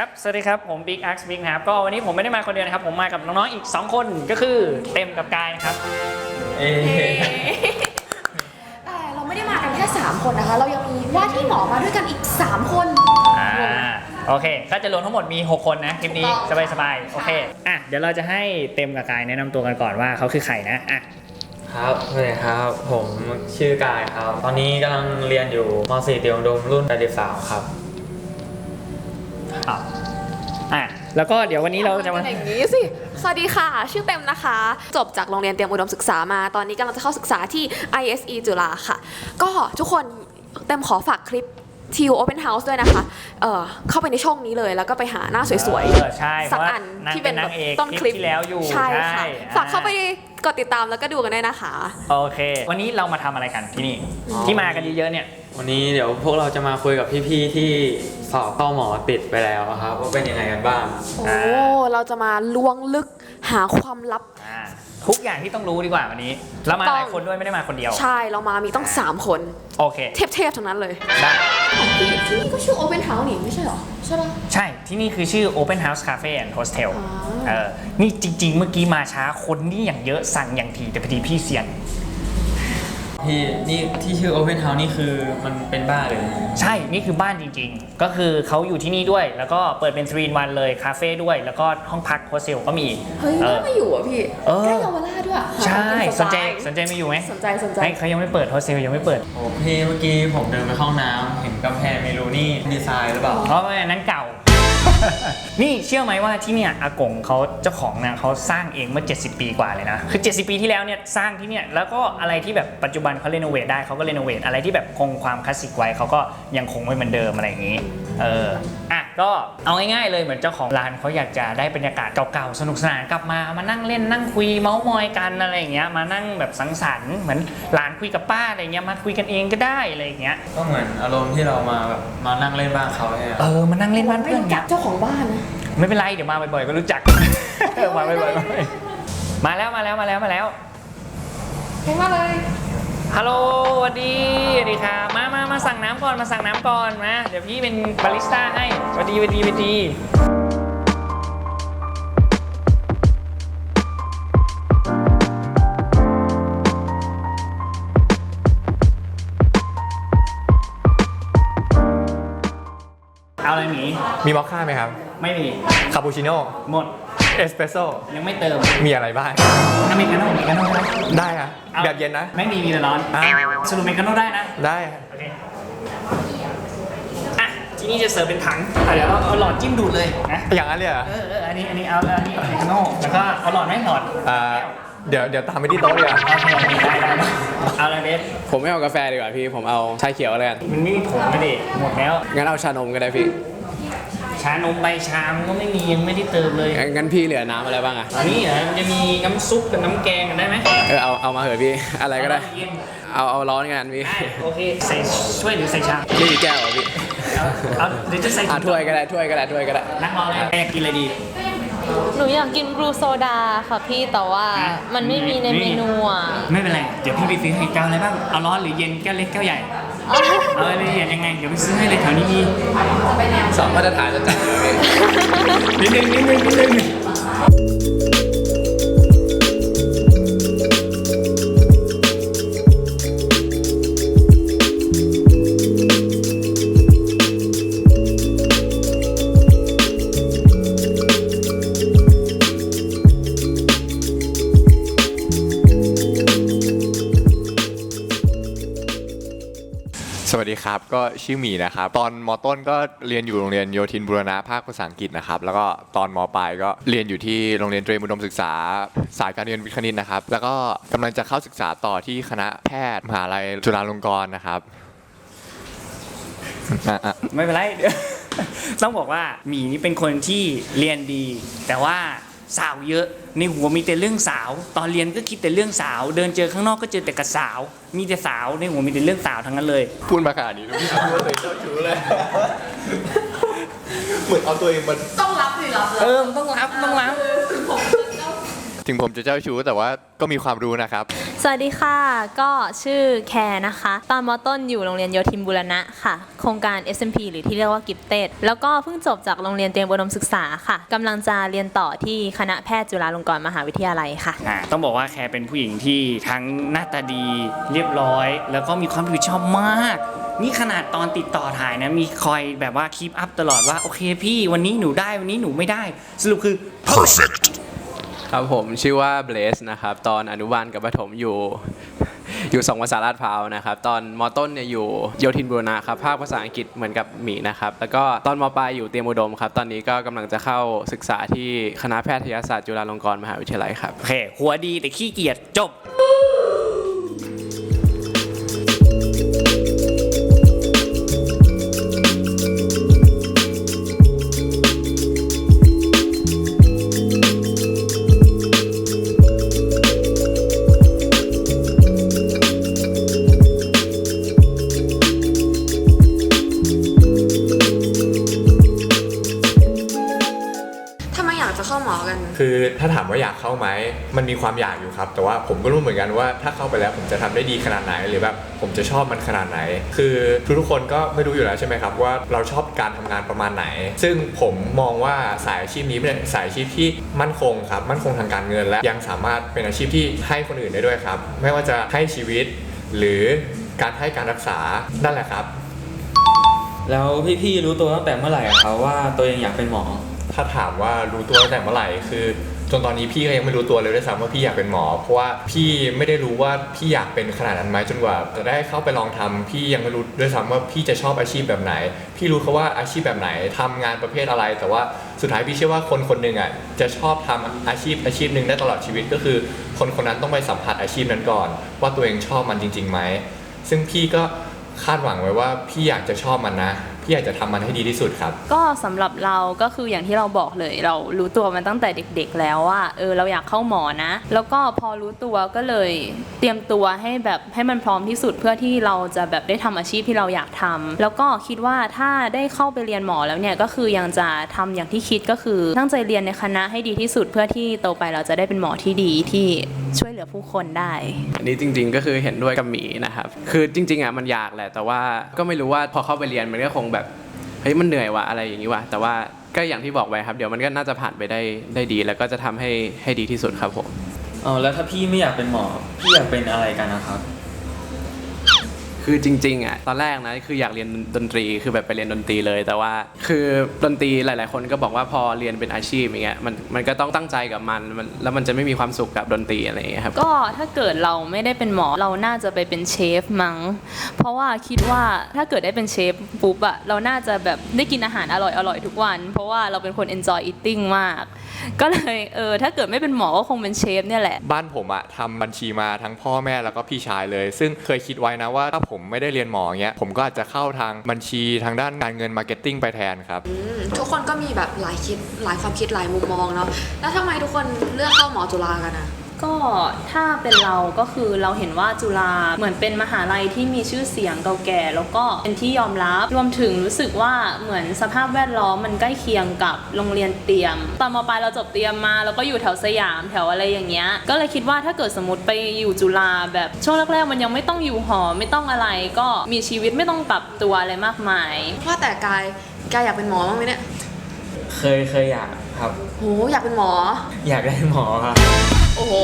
ครับ สวัสดีครับ ผม Big Axe Big นะครับ ก็วันนี้ผมไม่ได้มาคนเดียวนะครับ ผมมากับน้องๆ อีก 2 คนก็คือเต็มกับกายนะครับ เอ๊ะแต่เราไม่ได้มากันแค่ 3 คนนะคะ เรายังมีว่าที่หมอมาด้วยกันอีก 3 คน อ่า โอเค ก็จะรวมทั้งหมดมี 6 คนนะคลิปนี้ถูกต้อง สบายๆ โอเค อะ เดี๋ยวเราจะให้เต็มกับกายแนะนำตัวกันก่อนว่าเขาคือใครนะ อะ ครับสวัสดีครับ ผมชื่อกายครับ ตอนนี้กำลังเรียนอยู่ม .4 เตรียมอุดมรุ่น83ครับ อะอะแล้วก็เดี๋ยววันนี้เราจะมาป็นอย่างนี้สิ สวัสดีค่ะ ชื่อเต็มนะคะ จบจากโรงเรียนเตรียมอุดมศึกษามา ตอนนี้กำลังจะเข้าศึกษาที่ ISE จุฬาค่ะ ก็ทุกคนเต็มขอฝากคลิป TU Open House ด้วยนะคะ เอ่อเข้าไปในช่องนี้เลยแล้วก็ไปหาหน้าสวยเออใช่ๆ สักอันเพราะว่านางที่เป็นเป็นแบนาบงเอกต้นคลิปคลิปที่แล้วอยู่ใช่ใช่ค่ะอ่า ฝากเข้าไป กดติดตามแล้วก็ดูกันด้วยนะคะ โอเค วันนี้เรามาทำอะไรกันที่นี่อ๋อที่มากันเยอะๆเนี่ย วันนี้เดี๋ยวพวกเราจะมาคุยกับพี่ๆที่สอบเข้าหมอติดไปแล้วครับว่าเป็นยังไงกันบ้าง โอ้อ่าเราจะมาล้วงลึกหาความลับ อ่าทุกอย่างที่ต้องรู้ดีกว่าวันนี้ แล้วมาหลายคนด้วยไม่ได้มาคนเดียว ใช่เรามามีต้อง 3 คน โอเค เทพๆทั้งนั้นเลย ได้ ที่ที่นี่ก็ชื่อ Open House นี่ไม่ใช่เหรอ ใช่ปะ ใช่ ที่นี่คือชื่อ Open House Cafe and Hostel อ๋อ เออนี่จริง ๆ เมื่อกี้มาช้าคนนี่อย่างเยอะสั่งอย่างทีแต่พอดีพี่เสียนที่นี่ที่ชื่อ Open House นี่คือมันเป็นบ้านเลยใช่ นี่คือบ้านจริงๆ ก็คือเขาอยู่ที่นี่ด้วย แล้วก็เปิดเป็น3 in 1เลยคาเฟ่ด้วย แล้วก็ห้องพักโฮสเทลก็มี เฮ้ยเอน่าอมาอยู่อะพี่เออ ใกล้เยาวราชด้วยใช่หาสนใจกิสนใจมาอยู่ไหมสนใจสนใจให้เขายังไม่เปิดโฮสเทลยังไม่เปิด โอ้พี่เมื่อกี้ผมเดินไปเข้าห้องน้ำเห็น กำแพงไม่รู้นี่ดีไซน์หรือเปล่า เพราะว่าอันนั้นเก่า นี่เชื่อไหมว่าที่เนี่ยอากงเขาเจ้าของเนี่ยเขาสร้างเองเมื่อ 70 ปีกว่าเลยนะ คือ 70 ปีที่แล้วเนี่ยสร้างที่เนี่ยแล้วก็อะไรที่แบบปัจจุบันเขาเรโนเวทได้เขาก็เรโนเวทอะไรที่แบบคงความคลาสสิกไว้เขาก็ยังคงไว้เหมือนเดิมอะไรอย่างนี้เอออะก็เอาง่ายๆเลยเหมือนเจ้าของร้านเขาอยากจะได้บรรยากาศเก่าๆสนุกสนานกลับมามานั่งเล่นนั่งคุยเมาส์มอยกันอะไรอย่างเงี้ยมานั่งแบบสังสรรค์เหมือนหลานคุยกับป้าอะไรเงี้ยมาคุยกันเองก็ได้อะไรอย่างเงี้ยก็เหมือนอารมณ์ที่เรามาแบบมานั่งเล่นบ้านเขาเนี่ยเออมานั่งเล่นบ้านไม่เพื่อนรู้เงี้จักยเจ้าของบ้านนะไม่เป็นไรเดี๋ยวมาบ่อยๆก็รู้จัก มาบ่อยๆมาแล้วมาแล้วมาแล้วมาแล้วเก่งมากเลยฮัลโหลสวัสดีสวัสดีครับมามามาสั่งน้ำก่อนมาสั่งน้ำก่อนมาเดี๋ยวพี่เป็นบาริสต้าให้สวัสดีสวัสดีสวัสดี มีมีมอคค่าไหมครับ ไม่มี คาปูชิโน่ หมด เอสเปรสโซ่ ยังไม่เติมมีอะไรบ้าง อเมริกาโน่อเมริกาโน่ได้ได้ฮะอาแบบเย็นนะ ไม่มีมีแต่ร้อนอะ สรุปอเมริกาโน่ได้นะ ได้ฮะโอเค อะ ทีนี้จะเสิร์ฟเป็นถังอะเดี๋ยวเราเอาหลอดจิ้มดูดเลยนะ อย่างนั้นเลยเหรอเออเอออันนี้ อันนี้ เอาอันนี้อเมริกาโน่แล้วก็เอาหลอดไหมหลอดอ่าเดี๋ยวเดี๋ยวตามไปที่โต๊ะดีกว่าโอเคโอเคได้ได้ได้เอาอะไรเบสผมไม่เอากาแฟดีกว่าพี่ ผมเอาชาเขียวแล้วกันมันไม่มีผงไม่ดิหมดแล้ว งั้นเอาชานมก็ได้พี่ ชานมใบชามก็ไม่มียังไม่ได้เติมเลยงั้นงั้นพี่เหลือน้ำอะไรบ้างอะอันนี้เหรอมันจะมีน้ำซุปกับน้ำแกงกันได้ไหมเออเอาเอามาเหอะพี่อะไรก็ได้เอาเย็นเอาเอาร้อนงานพี่ได้โอเคใส่ช่วยหรือใส่ชามนี่แก้วเหรอพี่เอาเอาเดี๋ยวจะใส่อะถ้วยก็ได้ถ้วยก็ได้ถ้วยก็ได้ นั่งรอเลยอยากกินอะไรดี หนูอยากกินบลูโซดาค่ะพี่แต่ว่าอะมันไม่มีในนี่ เมนูอะไม่เป็นไร เดี๋ยวพี่ไปซื้อให้แก้วอะไรบ้าง เอาร้อนหรือเย็นแก้วเล็กแก้วใหญ่ เอาอะไรละเอียดยังไง เดี๋ยวไปซื้อให้เลยแถวนี้มีสองมาตรฐานจะจัดเลยพี่นิดนึงนิดนึงนิดนึง ครับ ก็ชื่อหมีนะครับ ตอนมต้นก็เรียนอยู่โรงเรียนโยธินบุรณะภาคภาษาอังกฤษนะครับ แล้วก็ตอนมปลายก็เรียนอยู่ที่โรงเรียนเตรียมอุดมศึกษา สายการเรียนวิทย์คณิตนะครับ แล้วก็กำลังจะเข้าศึกษาต่อที่คณะแพทย์มหาลัยจุฬาลงกรณ์นะครับอะอะไม่เป็นไร ต้องบอกว่าหมีนี่เป็นคนที่เรียนดี แต่ว่า สาวเยอะ ในหัวมีแต่เรื่องสาว ตอนเรียนก็คิดแต่เรื่องสาว เดินเจอข้างนอกก็เจอแต่กับสาว มีแต่สาวในหัวมีแต่เรื่องสาวทั้งนั้นเลย พูดมาขนาดนี้แล้วพี่พูดว่าตัวเองเจ้าชู้เลย เหมือนเอาตัวเองมาต้องรับสิรับเออมันต้องรับต้องรับ ถึงผมจะเจ้าชู้แต่ว่าก็มีความรู้นะครับ สวัสดีค่ะ ก็ชื่อแคร์นะคะ ตอนมต้นอยู่โรงเรียนโยธินบุรณะค่ะ โครงการ SMP หรือที่เรียกว่ากิฟเต็ดแล้วก็เพิ่งจบจากโรงเรียนเตรียมอุดมศึกษาค่ะกำลังจะเรียนต่อที่คณะแพทย์จุฬาลงกรณ์มหาวิทยาลัยค่ะ อ่าต้องบอกว่าแคร์เป็นผู้หญิงที่ทั้งหน้าตาดีเรียบร้อย แล้วก็มีความรับผิดชอบมาก นี่ขนาดตอนติดต่อถ่ายนะ มีคอยแบบว่าคีปอัพตลอดว่า โอเคพี่วันนี้หนูได้วันนี้หนูไม่ได้ สรุปคือ perfect ครับผมชื่อว่าเบลสนะครับ ตอนอนุบาลกับประถมอยู่อยู่สองภาษาลาดพร้าวนะครับ ตอนมต้นเนี่ยอยู่โยธินบูรณะครับภาคภาษาอังกฤษเหมือนกับหมีนะครับ แล้วก็ตอนมปลายอยู่เตรียมอุดมครับ ตอนนี้ก็กำลังจะเข้าศึกษาที่คณะแพทยศาสตร์จุฬาลงกรณ์มหาวิทยาลัยครับ โอเค หัวดีแต่ขี้เกียจจบ คือถ้าถามว่าอยากเข้าไหมมันมีความอยากอยู่ครับ แต่ว่าผมก็รู้เหมือนกันว่าถ้าเข้าไปแล้วผมจะทำได้ดีขนาดไหน หรือแบบผมจะชอบมันขนาดไหน คือทุกๆคนก็ไม่รู้อยู่แล้วใช่ไหมครับว่าเราชอบการทำงานประมาณไหน ซึ่งผมมองว่าสายอาชีพนี้เป็นสายอาชีพที่มั่นคงครับมั่นคงทางการเงินและยังสามารถเป็นอาชีพที่ให้คนอื่นได้ด้วยครับ ไม่ว่าจะให้ชีวิต หรือการให้การรักษานั่นแหละครับ แล้วพี่ๆรู้ตัวตั้งแต่เมื่อไหร่ครับว่าตัวเองอยากเป็นหมอ ถ้าถามว่ารู้ตัวตั้งแต่เมื่อไหร่คือ จนตอนนี้พี่ก็ยังไม่รู้ตัวเลยด้วยซ้ำว่าพี่อยากเป็นหมอ เพราะว่าพี่ไม่ได้รู้ว่าพี่อยากเป็นขนาดนั้นไหมจนกว่าจะได้เข้าไปลองทำพี่ยังไม่รู้ด้วยซ้ำว่าพี่จะชอบอาชีพแบบไหน พี่รู้แค่ว่าอาชีพแบบไหนทำงานประเภทอะไร แต่ว่าสุดท้ายพี่เชื่อว่าคนคนหนึ่งอะจะชอบทำอาชีพอาชีพหนึ่งได้ตลอดชีวิตก็คือ คนคนนั้นต้องไปสัมผัสอาชีพนั้นก่อน ว่าตัวเองชอบมันจริงๆไหมซึ่งพี่ก็คาดหวังไว้ว่าพี่อยากจะชอบมันนะ พี่อยากจะทำมันให้ดีที่สุดครับ ก็สำหรับเราก็คืออย่างที่เราบอกเลย เรารู้ตัวมันตั้งแต่เด็ก ๆ แล้วว่าเออเราอยากเข้าหมอนะ แล้วก็พอรู้ตัวก็เลยเตรียมตัวให้แบบให้มันพร้อมที่สุดเพื่อที่เราจะแบบได้ทำอาชีพที่เราอยากทำแล้วก็คิดว่าถ้าได้เข้าไปเรียนหมอแล้วเนี่ยก็คือยังจะทำอย่างที่คิดก็คือตั้งใจเรียนในคณะให้ดีที่สุดเพื่อที่โตไปเราจะได้เป็นหมอที่ดีที่ช่วยเหลือผู้คนได้ อันนี้จริง ๆ ก็คือเห็นด้วยกับหมีนะครับ คือจริงๆอะมันอยากแหละ แต่ว่าก็ไม่รู้ว่าพอเข้าไปเรียนมันก็คงแบบเฮ้ยมันเหนื่อยว่ะอะไรอย่างนี้ว่ะแต่ว่าก็อย่างที่บอกไว้ครับ เดี๋ยวมันก็น่าจะผ่านไปได้ได้ดี แล้วก็จะทำให้ให้ดีที่สุดครับผมอ๋อแล้วถ้าพี่ไม่อยากเป็นหมอพี่อยากเป็นอะไรกันนะครับ คือจริงๆอะตอนแรกนะคืออยากเรียนดนตรีคือแบบไปเรียนดนตรีเลย แต่ว่าคือดนตรีหลาย ๆ คนก็บอกว่าพอเรียนเป็นอาชีพอย่างเงี้ยมันมันก็ต้องตั้งใจกับมันมันแล้วมันจะไม่มีความสุขกับดนตรีอะไรอย่างเงี้ยครับก็ถ้าเกิดเราไม่ได้เป็นหมอเราน่าจะไปเป็นเชฟมั้ง เพราะว่าคิดว่าถ้าเกิดได้เป็นเชฟปุ๊บอะเราน่าจะแบบได้กินอาหารอร่อยอร่อยทุกวัน เพราะว่าเราเป็นคน enjoy eating มาก ก็เลยเออถ้าเกิดไม่เป็นหมอก็คงเป็นเชฟเนี่ยแหละ บ้านผมอะทำบัญชีมาทั้งพ่อแม่แล้วก็พี่ชายเลย ซึ่งเคยคิดไว้นะว่าถ้าผมผมไม่ได้เรียนหมอเงี้ยผมก็อาจจะเข้าทางบัญชีทางด้านการเงินมาร์เก็ตติ้งไปแทนครับ อืมทุกคนก็มีแบบหลายคิดหลายความคิดหลายมุมมองเนาะแล้วทำไมทุกคนเลือกเข้าหมอจุฬากันอะ ก็ถ้าเป็นเราก็คือเราเห็นว่าจุฬาเหมือนเป็นมหาลัยที่มีชื่อเสียงเก่าแก่ แล้วก็เป็นที่ยอมรับรวมถึงรู้สึกว่าเหมือนสภาพแวดล้อมมันใกล้เคียงกับโรงเรียนเตรียม ตอนมปลายเราจบเตรียมมาแล้วก็อยู่แถวสยามแถวอะไรอย่างเงี้ยก็เลยคิดว่าถ้าเกิดสมมติไปอยู่จุฬาแบบช่วงแรกๆมันยังไม่ต้องอยู่หอไม่ต้องอะไร ก็มีชีวิตไม่ต้องปรับตัวอะไรมากมายว่าแต่กายกายอยากเป็นหมอบ้างไหมเนี่ยเคยเคยอยากครับโหอยากเป็นหมอ อยากได้หมอครับ โอ้โห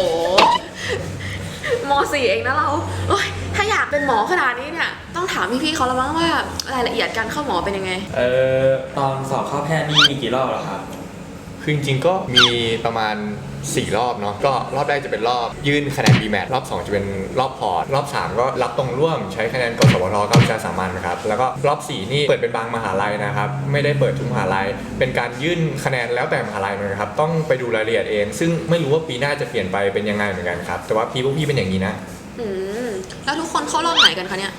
มสี่เองนะเราโอ้ยถ้าอยากเป็นหมอขนาดนี้เนี่ย ต้องถามพี่ๆเขาแล้วมั้งว่ารายละเอียดการเข้าหมอเป็นยังไง เออตอนสอบเข้าแพทย์นี่มีกี่รอบแล้วครับ คือจริงๆก็มีประมาณ 4 รอบเนาะก็รอบแรกจะเป็นรอบยื่นคะแนน BMAT รอบ 2 จะเป็นรอบพอร์ตรอบ 3 ก็รับตรงร่วมใช้คะแนนกสวทกับวิชาสามัญนะครับแล้วก็รอบ 4 นี่เปิดเป็นบางมหาลัยนะครับ ไม่ได้เปิดทุกมหาลัย เป็นการยื่นคะแนนแล้วแต่มหาลัยเลยนะครับ ต้องไปดูรายละเอียดเอง ซึ่งไม่รู้ว่าปีหน้าจะเปลี่ยนไปเป็นยังไงเหมือนกันครับแต่ว่าพี่พวกพี่เป็นอย่างนี้นะอืมแล้วทุกคนเข้ารอบไหนกันคะเนี่ย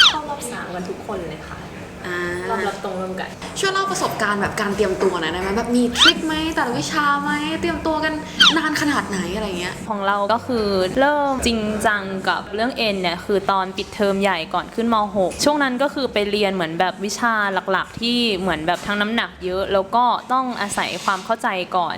เข้ารอบสามกันทุกคนเลยค่ะ อ่าร่วมรับตรงร่วมกัน ช่วยเล่าประสบการณ์แบบการเตรียมตัวหน่อยได้ไหมแบบมีทริคไหมแต่ละวิชาไหมเตรียมตัวกันนานขนาดไหนอะไรเงี้ย ของเราก็คือเริ่มจริงจังกับเรื่องเอ็นเนี่ยคือตอนปิดเทอมใหญ่ก่อนขึ้นม .6 ช่วงนั้นก็คือไปเรียนเหมือนแบบวิชาหลักๆ ที่เหมือนแบบทั้งน้ำหนักเยอะ แล้วก็ต้องอาศัยความเข้าใจก่อน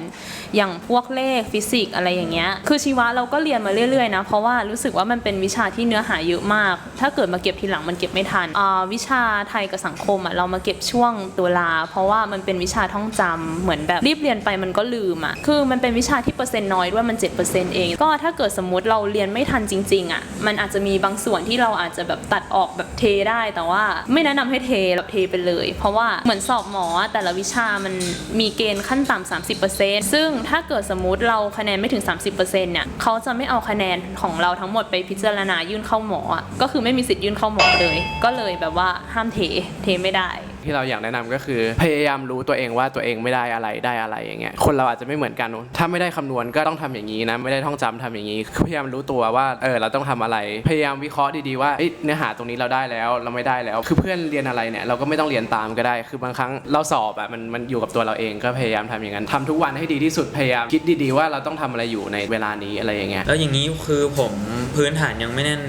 อย่างพวกเลขฟิสิกส์อะไรอย่างเงี้ยคือชีวะเราก็เรียนมาเรื่อยๆนะเพราะว่ารู้สึกว่ามันเป็นวิชาที่เนื้อหาเยอะมาก ถ้าเกิดมาเก็บทีหลังมันเก็บไม่ทันอ่าวิชาไทยกับสังคมอะเรามาเก็บช่วงตุลา เพราะว่ามันเป็นวิชาท่องจำเหมือนแบบรีบเรียนไปมันก็ลืมอะคือมันเป็นวิชาที่เปอร์เซ็นต์น้อยด้วยมัน 7%เอง ก็ถ้าเกิดสมมติเราเรียนไม่ทันจริงๆอะมันอาจจะมีบางส่วนที่เราอาจจะแบบตัดออกแบบเทได้แต่ว่าไม่แนะนำให้เทแบบเทไปเลย เพราะว่าเหมือนสอบหมอแต่ละวิชามันมีเกณฑ์ขั้นต่ำ30%ซึ่งถ้าเกิดสมมติเราคะแนนไม่ถึง 30%เนี่ยเขาจะไม่เอาคะแนนของเราทั้งหมดไปพิจารณายื่นเข้าหมออะก็คือไม่มีสิทธิ์ยื่นเข้าหมอเลย ก็เลยแบบว่าห้ามเทเทไม่ได้ ที่เราอยากแนะนำก็คือ พยายามรู้ตัวเองว่าตัวเองไม่ได้อะไรได้อะไรอย่างเงี้ยคนเราอาจจะไม่เหมือนกัน ถ้าไม่ได้คำนวณก็ต้องทำอย่างนี้นะ ไม่ได้ท่องจำทำอย่างนี้พยายามรู้ตัวว่าเออเราต้องทำอะไร พยายามวิเคราะห์ดีๆว่าเอ้ยเนื้อหาตรงนี้เราได้แล้วเราไม่ได้แล้ว คือเพื่อนเรียนอะไรเนี่ยเราก็ไม่ต้องเรียนตามก็ได้ คือบางครั้งเราสอบอะมันมันอยู่กับตัวเราเองก็พยายามทำอย่างนั้นทำทุกวันให้ดีที่สุดพยายามคิดดีๆว่าเราต้องทำอะไรอยู่ในเวลานี้อะไรอย่างเงี้ย แล้วอย่างนี้คือผมพื้นฐานยังไม่แน่น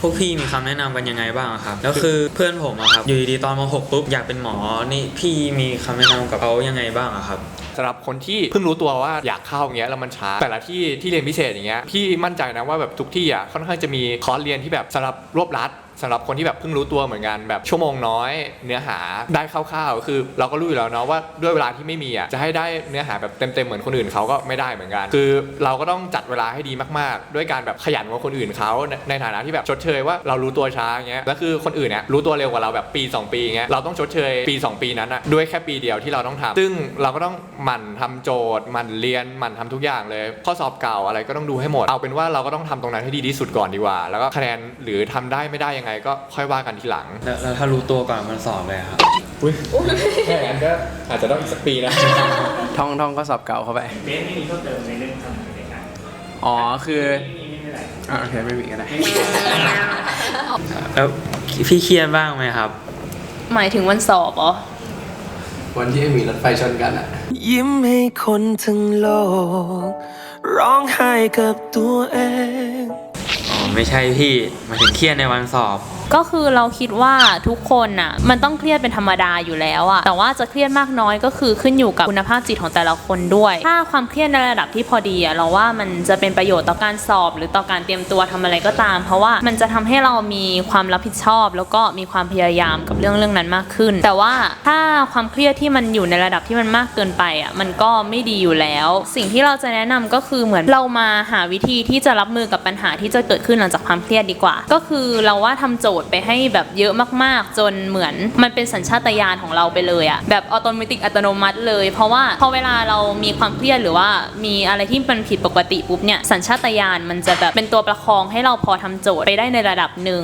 พวกพี่มีคำแนะนำกันยังไงบ้างครับ แล้วคือเพื่อนผมอะครับ อยู่ดีๆตอนม .6 ปุ๊บอยากเป็นหมอ นี่พี่มีคำแนะนำกับเขายังไงบ้างอะครับสำหรับคนที่เพิ่งรู้ตัวว่าอยากเข้าอย่างเงี้ยแล้วมันช้า แต่ละที่ที่เรียนพิเศษอย่างเงี้ยพี่มั่นใจนะว่าแบบทุกที่อะค่อนข้างจะมีคอร์สเรียนที่แบบสำหรับรวบรัด สำหรับคนที่แบบเพิ่งรู้ตัวเหมือนกันแบบชั่วโมงน้อยเนื้อหาได้คร่าวๆ คือ เราก็รู้อยู่แล้วเนาะว่าด้วยเวลาที่ไม่มีอะจะให้ได้เนื้อหาแบบเต็มๆเหมือนคนอื่นเขาก็ไม่ได้เหมือนกัน คือเราก็ต้องจัดเวลาให้ดีมากๆ ด้วยการแบบขยันกว่าคนอื่นเขาในฐานะที่แบบชดเชยว่าเรารู้ตัวช้าอย่างเงี้ยแล้วคือคนอื่นเนี่ยรู้ตัวเร็วกว่าเราแบบปี 2 ปีอย่างเงี้ยเราต้องชดเชยปี 2 ปีนั้นอะด้วยแค่ปีเดียวที่เราต้องทำซึ่งเราก็ต้องหมั่นทำโจทย์หมั่นเรียนหมั่นทำทุกอย่างเลย ข้อสอบเก่าอะไรก็ต้องดูให้หมดเอาเป็นว่าเราก็ต้องทำตรงนั้นให้ดีที่สุดก่อนดีกว่า แล้วก็คะแนนหรือทำได้ไม่ได้ยังไงก็ค่อยว่ากันทีหลัง แล้วแล้วถ้ารู้ตัวก่อนมันสอบเลยอะครับอุ้ยแค่นั้นก็อาจจะต้องอีกสักปีนะ ท่องท่องก็สอบเก่าเข้าไป เบสไม่มีเพิ่มเติมในเรื่องทำในการอ๋อคือไม่มีไม่เป็นไรอะโอเคไม่มีก็ได้ แล้วพี่เครียดบ้างไหมครับ หมายถึงวันสอบเหรอ วันที่มีรถไฟชนกันอะยิ้มให้คนทั้งโลก ร้องไห้กับตัวเองอ๋อ ไม่ใช่พี่หมายถึงเครียดในวันสอบ ก็คือเราคิดว่าทุกคนน่ะมันต้องเครียดเป็นธรรมดาอยู่แล้วอะแต่ว่าจะเครียดมากน้อยก็คือขึ้นอยู่กับคุณภาพจิตของแต่ละคนด้วย ถ้าความเครียดในระดับที่พอดีอะเราว่ามันจะเป็นประโยชน์ต่อการสอบ หรือต่อการเตรียมตัวทำอะไรก็ตาม เพราะว่ามันจะทำให้เรามีความรับผิดชอบ แล้วก็มีความพยายามกับเรื่องเรื่องนั้นมากขึ้น แต่ว่าถ้าความเครียดที่มันอยู่ในระดับที่มันมากเกินไปอะมันก็ไม่ดีอยู่แล้ว สิ่งที่เราจะแนะนำก็คือเหมือนเรามาหาวิธีที่จะรับมือกับปัญหาที่จะเกิดขึ้นหลังจากความเครียดดีกว่า ก็คือเราว่าทำโจทย์ไปให้แบบเยอะมากๆ จนเหมือนมันเป็นสัญชาตญาณของเราไปเลยอะแบบอัตโนมัติอัตโนมัติเลย เพราะว่าพอเวลาเรามีความเครียดหรือว่ามีอะไรที่มันผิดปกติปุ๊บเนี่ยสัญชาตญาณมันจะแบบเป็นตัวประคองให้เราพอทำโจทย์ไปได้ในระดับหนึ่ง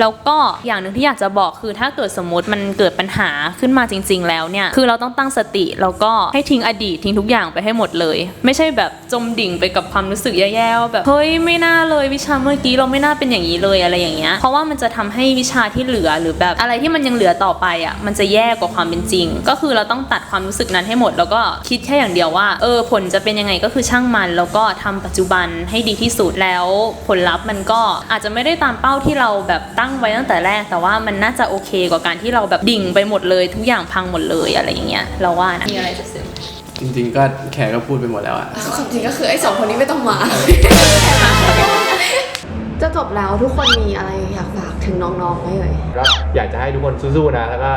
แล้วก็อย่างหนึ่งที่อยากจะบอกคือถ้าเกิดสมมติมันเกิดปัญหาขึ้นมาจริง ๆ แล้วเนี่ยคือเราต้องตั้งสติแล้วก็ให้ทิ้งอดีตทิ้งทุกอย่างไปให้หมดเลย ไม่ใช่แบบจมดิ่งไปกับความรู้สึกแย่ๆว่าแบบเฮ้ยไม่น่าเลยวิชาเมื่อกี้เราไม่น่าเป็นอย่างนี้เลยอะไรอย่างเงี้ยเพราะว่ามันจะทำให้วิชาที่เหลือหรือแบบอะไรที่มันยังเหลือต่อไปอะมันจะแย่กว่าความเป็นจริง ก็คือเราต้องตัดความรู้สึกนั้นให้หมด แล้วก็คิดแค่อย่างเดียวว่าเออผลจะเป็นยังไงก็คือช่างมัน แล้วก็ทำปัจจุบันให้ดีที่สุดแล้วผลลัพธ์มันก็อาจจะไม่ได้ตามเป้าที่เราแบบตั้งไว้ตั้งแต่แรก แต่ว่ามันน่าจะโอเคกว่าการที่เราแบบดิ่งไปหมดเลย ทุกอย่างพังหมดเลยอะไรอย่างเงี้ยเราว่านะมีอะไรจะเสริมจริง ๆ ก็แขกก็พูดไปหมดแล้วอะความจริงก็คือไอ้สองคนนี้ไม่ต้องมา จะจบแล้วทุกคนมีอะไรอยากฝากถึงน้องๆไหมเอ่ย ก็อยากจะให้ทุกคนสู้ๆนะ แล้วก็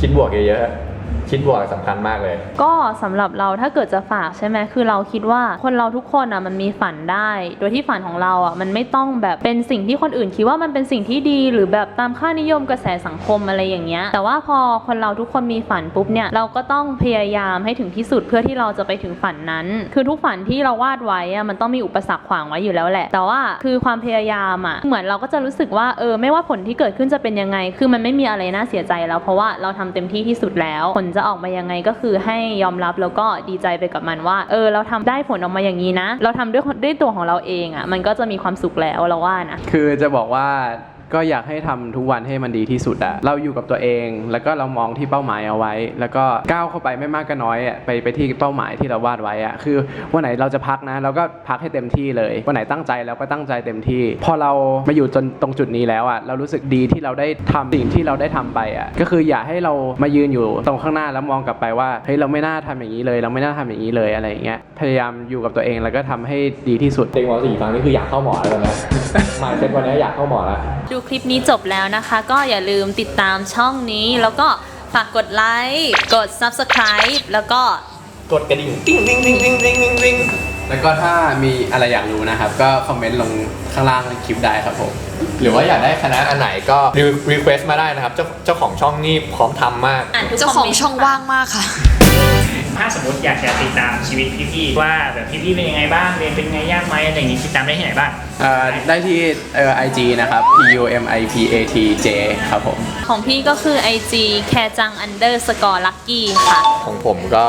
คิดบวกเยอะๆ คิดบวกสำคัญมากเลย ก็สำหรับเราถ้าเกิดจะฝากใช่ไหมคือเราคิดว่าคนเราทุกคนอะมันมีฝันได้ โดยที่ฝันของเราอะมันไม่ต้องแบบเป็นสิ่งที่คนอื่นคิดว่ามันเป็นสิ่งที่ดี หรือแบบตามค่านิยมกระแสสังคมอะไรอย่างเงี้ย แต่ว่าพอคนเราทุกคนมีฝันปุ๊บเนี่ยเราก็ต้องพยายามให้ถึงที่สุดเพื่อที่เราจะไปถึงฝันนั้น คือทุกฝันที่เราวาดไว้อะมันต้องมีอุปสรรคขวางไว้อยู่แล้วแหละ แต่ว่าคือความพยายามอะเหมือนเราก็จะรู้สึกว่าเออไม่ว่าผลที่เกิดขึ้นจะเป็นยังไง คือมันไม่มีอะไรน่าเสียใจแล้วเพราะว่าเราทำเต็มที่ที่สุดแล้วผลจะออกมายังไงก็คือให้ยอมรับแล้วก็ดีใจไปกับมันว่า เออ เราทำได้ผลออกมาอย่างนี้นะ เราทำด้วยด้วยตัวของเราเองอะมันก็จะมีความสุขแล้วเราว่านะคือจะบอกว่า ก็อยากให้ทำทุกวันให้มันดีที่สุดอะเราอยู่กับตัวเอง แล้วก็เรามองที่เป้าหมายเอาไว้ แล้วก็ก้าวเข้าไปไม่มากก็น้อยอะไปไปที่เป้าหมายที่เราวาดไว้อะคือวันไหนเราจะพักนะ เราก็พักให้เต็มที่เลย วันไหนตั้งใจเราก็ตั้งใจเต็มที่ พอเรามาอยู่จนตรงจุดนี้แล้วอะเรารู้สึกดีที่เราได้ทำสิ่งที่เราได้ทำไปอะก็คืออย่าให้เรามายืนอยู่ตรงข้างหน้าแล้วมองกลับไปว่าเฮ้ยเราไม่น่าทำอย่างนี้เลย เราไม่น่าทำอย่างนี้เลยอะไรอย่างเงี้ยพยายามอยู่กับตัวเองแล้วก็ทำให้ดีที่สุดเด็กม .4 ฟังนี่คืออยากเข้าหมอแล้วนะหมายเซ็ตวันนี้อยากเข้าหมอแล้วดูคลิปนี้จบแล้วนะคะ ก็อย่าลืมติดตามช่องนี้ แล้วก็ฝากกดไลค์กด subscribe แล้วก็กดกระดิ่งติ้งติ้งติ้งติ้งติ้งติ้งติ้งแล้วก็ถ้ามีอะไรอยากรู้นะครับ ก็คอมเมนต์ลงข้างล่างคลิปได้ครับผม หรือว่าอยากได้คณะอันไหนก็รีเควสมาได้นะครับ เจ้าเจ้าของช่องนี่พร้อมทำมาก อ่านทุกเจ้าคขออมงเมนต์ช่องว่างมากค่ะ ถ้าสมมติอยากจะติดตามชีวิตพี่ๆว่าแบบพี่ๆเป็นยังไงบ้างเรียนเป็นไงยากไหมอะไรอย่างนี้ติดตามได้ที่ไหนบ้างเอ่อได้ที่เอ่อ IG นะครับ P U M I P A T J ครับผม ของพี่ก็คือ IG แคจัง underscore lucky ค่ะ ของผมก็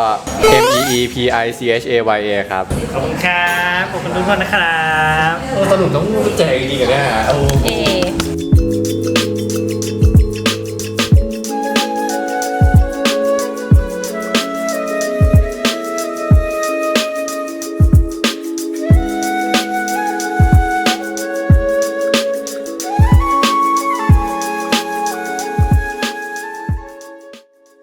M E E P I C H A Y A ครับ ขอบคุณครับขอบคุณทุกคนนะครับสนุกต้องแจกจริงๆอะเนี่ย เอ